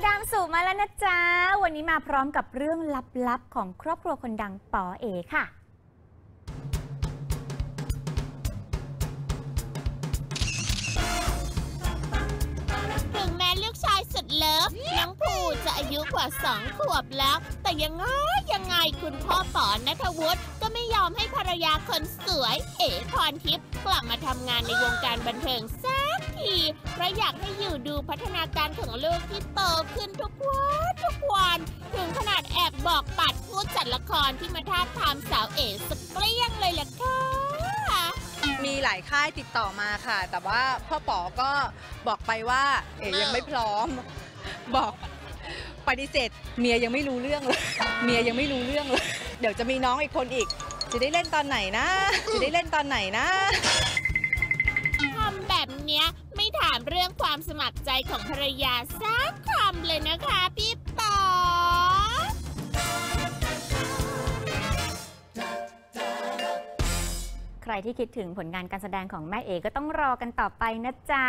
มาดามสู่มาแล้วนะจ๊ะ วันนี้มาพร้อมกับเรื่องลับๆ ของครอบครัวคนดังปอเอค่ะ ถึงแม้ลูกชายสุดเลิฟ น้องภูจะอายุกว่าสองขวบแล้ว แต่ยังไงยังไงคุณพ่อป๋อนัทวุฒิก็ไม่ยอมให้ภรรยาคนสวย เอ๋พรทิพย์กลับมาทำงานในวงการบันเทิงสัก ทีเพราะอยากให้อยู่ดูพัฒนาการของลูกที่โตขึ้นทุกวันทุกวัน ถึงขนาดแอบบอกปัดผู้จัดละครที่มาท้าบทามสาวเอ๋สกเกลี้ยงเลยล่ะค่ะมีหลายค่ายติดต่อมาค่ะ แต่ว่าพ่อป๋อก็บอกไปว่า เอ๋ยังไม่พร้อม บอกปฏิเสธเมียยังไม่รู้เรื่องเลย เมียยังไม่รู้เรื่องเลย เดี๋ยวจะมีน้องอีกคนอีก จะได้เล่นตอนไหนนะ จะได้เล่นตอนไหนนะทำแบบเนี้ยไม่ ถามเรื่องความสมัครใจของภรรยาสักคำเลยนะคะพี่ป๋อใครที่คิดถึงผลงานการแสดงของแม่เอก็ต้องรอกันต่อไปนะจ๊ะ